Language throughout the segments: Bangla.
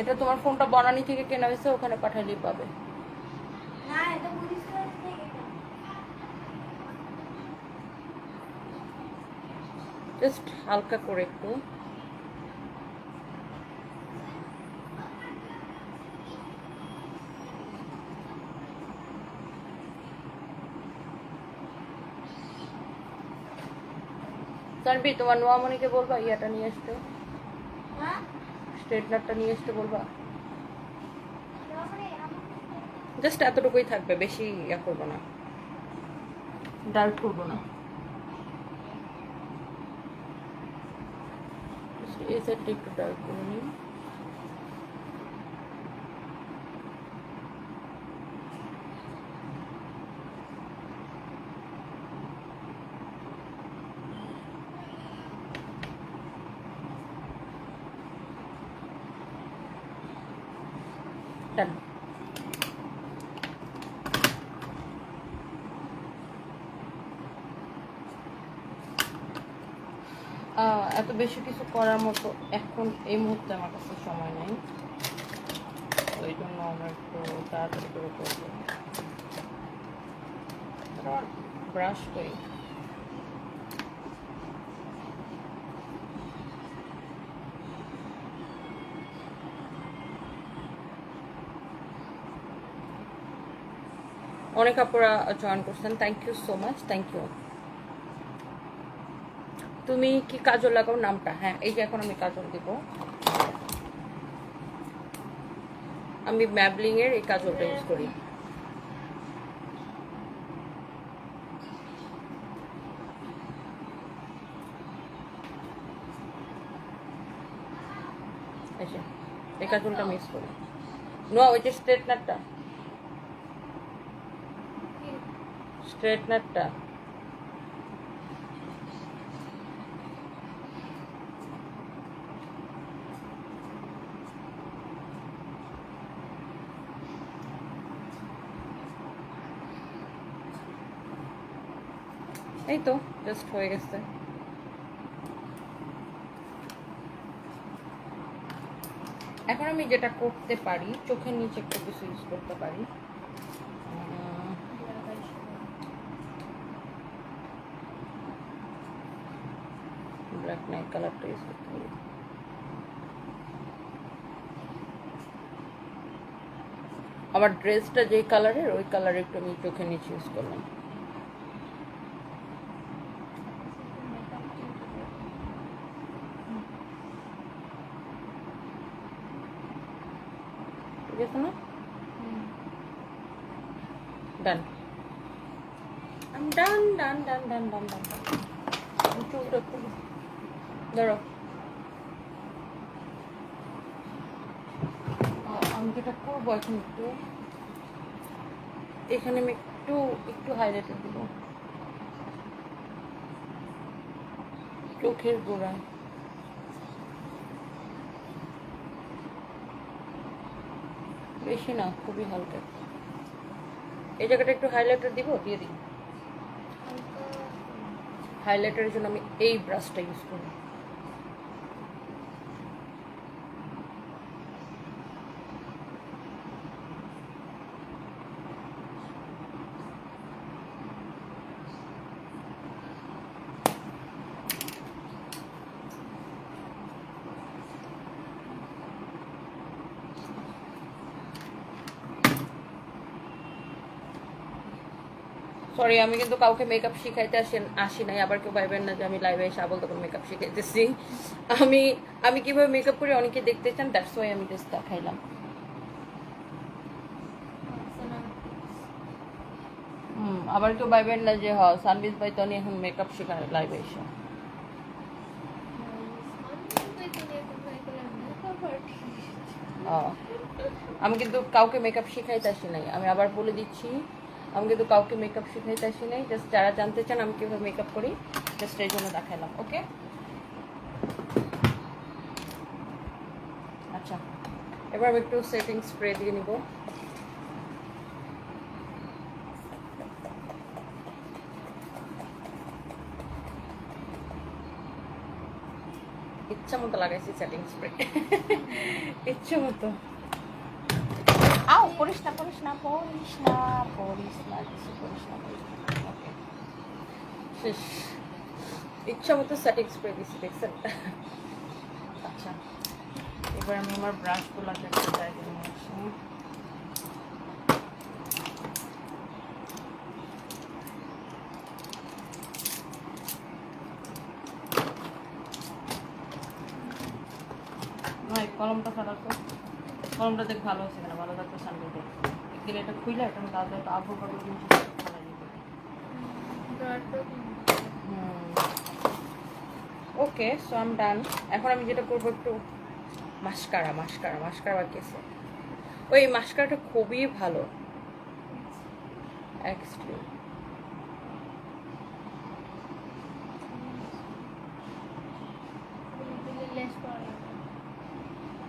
এটা তোমার ফোনটা বনানি থেকে কেনা হয়েছে ওখানে পাঠালেই পাবে। জাস্ট হালকা করে একটু। তানবি তোমার নোয়ামণিকে বলবা ইয়াটা নিয়ে আসতে। স্ট্রেটনারটা নিয়ে আসতে বলবা। জাস্ট এতটুকুই থাকবে বেশি ইয়া করব না। ডার্ক করব না। এই সাইডটা একটু ডার্ক করে নিই। আহ, এত বেশি কিছু করার মতো এখন এই মুহূর্তে আমার কাছে সময় নেই। ওই জন্য আমরা একটু তাড়াতাড়ি করে করব। ব্রাশ করি। অনেক আপুরা জয়েন করছেন। Thank you so much thank you তুমি কি কাজল লাগাও নামটা? হ্যাঁ এই যে এখন আমি কাজল দিব। আমি ম্যাবলিং এর এই কাজলটা ইউজ করি। এই কাজলটা মিস করি। নো ওই যে স্ট্রেটনারটা স্ট্রেটনারটা। এই তো জাস্ট হয়ে গেছে। এখন আমি যেটা করতে পারি, চোখের নিচে একটু কিছু ইউজ করতে পারি। ব্ল্যাক নাই কালারটা ইউজ করতে পারি আমার ড্রেসটা যেই কালারের ওই কালারে একটু আমি চোখের নিচে ইউজ করলাম। ঠিক আছে না? ডান I'm done, done, done, done, done, done, একটু ধরো আমি যেটা করব এখন একটু এখানে আমি একটু একটু হাইলাইটার দিব। চোখের গোড়ায় বেশি না খুবই হালকা। এই জায়গাটা একটু হাইলাইটার দিব? দিয়ে দিই। হাইলাইটারের জন্য আমি এই ব্রাশটা ইউজ করি সরি আমি কিন্তু কাউকে মেকআপ শিখাইতে আসি আসি নাই। আবার কেউ পাইবেন না যে আমি লাইভে এসে আবল তখন মেকআপ শিখাইতেছি। আমি আমি কীভাবে মেকআপ করি অনেকে দেখতে চান দ্যাটস ওয়াই আমি জাস্ট দেখাইলাম। আবার কেউ পাইবেন না যে হ সানবিজ ভাই তো এখন মেকআপ শেখায় লাইভে এসে। আমি কিন্তু কাউকে মেকআপ শিখাইতে আসি নাই। আমি আবার বলে দিচ্ছি আমি কিন্তু কাউকে মেকআপ শিখাইতে আসি নাই জাস্ট যারা জানতে চান, আমি কীভাবে মেকআপ করি জাস্ট এই জন্য দেখালাম ওকে আচ্ছা এবার আমি একটু সেটিং স্প্রে দিয়ে নিব। ইচ্ছা মতো লাগাইছি সেটিং স্প্রে ইচ্ছা মতো। করিস না করিস না করিস না করিস না, কিছু করিস না শেষ। ইচ্ছা মতো সেটিং স্প্রে দিছি, দেখছেন? আচ্ছা। এবার আমি আমার ব্রাশগুলোকে আসি। কলমটা কলমটা দেখ ভালো আছে কিনা? ভালো থাকতো সামনে দেখ একদিন এটা খুইলে একটা দাদা তো আবু বাবু জিনিস ওকে সো আম ডান এখন আমি যেটা করব একটু মাস্কারা মাস্কারা মাস্কারা বাকি আছে ওই মাস্কারাটা খুবই ভালো। এক্সট্রিম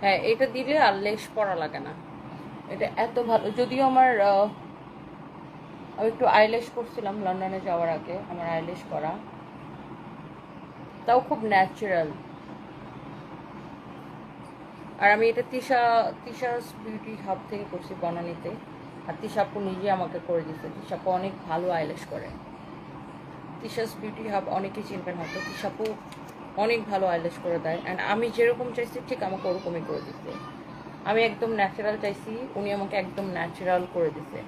হ্যাঁ এটা দিলে আর লেস পড়া লাগে না। এটা এত ভালো। যদিও আমার আমি একটু আইলেশ করছিলাম লন্ডনে যাওয়ার আগে, আমার আইলেশ করা। তাও খুব ন্যাচারাল আর আমি এটা তিশা তিশাস বিউটি হাব থেকে করছি বনানীতে। আর তিশাপু নিজে আমাকে করে দিচ্ছে তিশাপু অনেক ভালো আইলেশ করে। তিশাস বিউটি হাব অনেকেই চিনবেন হয়তো। তিশাপু অনেক ভালো আইলেশ করে দেয়। অ্যান্ড আমি যেরকম চাইছি, ঠিক আমাকে ওরকমই করে দিচ্ছে আমি একদম ন্যাচারাল চাইছি, উনি আমাকে একদম ন্যাচারাল করে দিছে।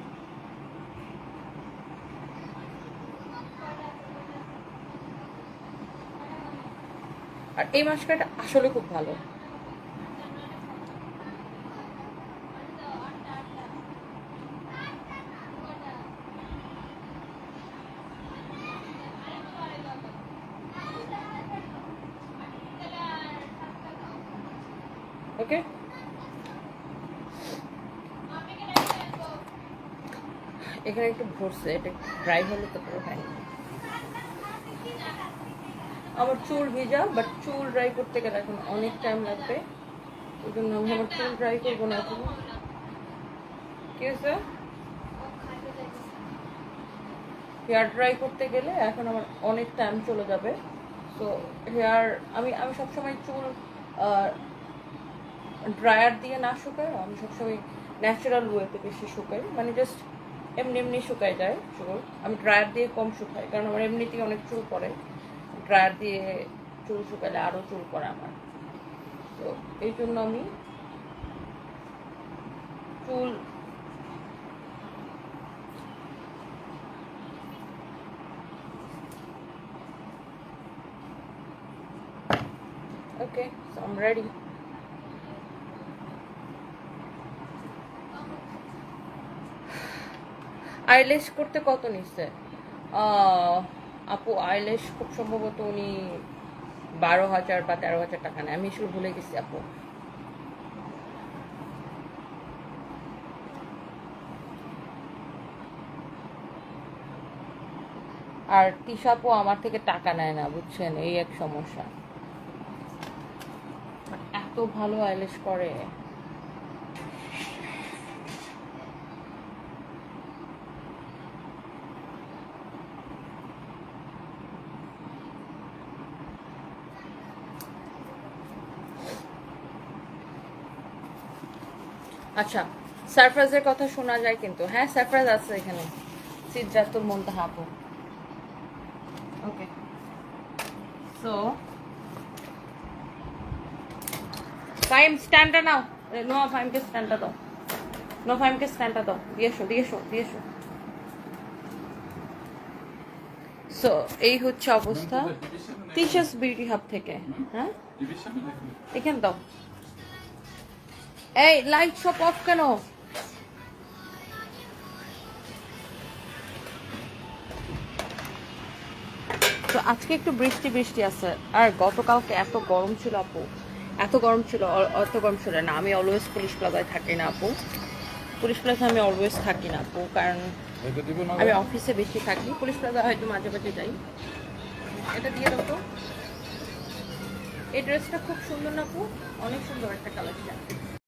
আর এই মাস্কারটা আসলে খুব ভালো। ওকে এখানে একটু ভরছে এটা ড্রাই হলে তো পুরো হয়নি আমার চুল ভিজা বাট চুল ড্রাই করতে গেলে এখন অনেক টাইম লাগবে। ওই জন্য আমি আমার চুল ড্রাই করব না এখন। কি হয়েছে? হেয়ার ড্রাই করতে গেলে এখন আমার অনেক টাইম চলে যাবে। তো হেয়ার আমি আমি সবসময় চুল ড্রায়ার দিয়ে না শুকাই আমি সবসময় ন্যাচারাল ওয়েতে বেশি শুকাই মানে জাস্ট এমনি এমনি শুকাই যায় চুল। আমি ড্রায়ার দিয়ে কম শুকাই কারণ আমার এমনিতেই অনেক চুল পড়ে। ড্রায়ার দিয়ে চুল শুকালে আরও চুল পড়ে আমার। তো এই জন্য আমি চুল Okay, so I'm ready. আইলেশ করতে কত নিচ্ছে? আপু, আইলেশ খুব সম্ভবত উনি বারো হাজার বা তেরো হাজার টাকা নেয়। আমি আসলে ভুলে গেছি, আপু। আর তিশাপু আমার থেকে টাকা নেয় না, বুঝছেন? এই এক সমস্যা। এত ভালো আইলেশ করে। আচ্ছা সারপ্রাইজের কথা শোনা যায় কিন্তু। হ্যাঁ সারপ্রাইজ আছে এখানে। সিদ্ধাতুল মন্তাহা আপু ওকে সো ফাইম স্ট্যান্ডটা নাও। নো ফাইমকে স্ট্যান্ডটা দাও। নো ফাইমকে স্ট্যান্ডটা দাও। দিয়ে এসো দিয়ে এসো দিয়ে এসো। সো এই হচ্ছে অবস্থা। টিচার্স বিউটি হাব থেকে। হ্যাঁ? এখানে দাও। এই লাইট সব অফ কেন? তো আজকে একটু বৃষ্টি বৃষ্টি আছে। আর গতকালকে এত গরম ছিল আপু। এত গরম ছিল অত গরম ছিল না। আমি অলওয়েজ পুলিশ প্লাজায় থাকি না আপু। পুলিশ প্লাজায় আমি অলওয়েজ থাকি না আপু কারণ আমি অফিসে বেশি থাকি। পুলিশ প্লাজা হয়তো মাঝে মাঝে যাই। এটা দিয়ে দাও তো। এই ড্রেসটা খুব সুন্দর না আপু? অনেক সুন্দর একটা কালেকশন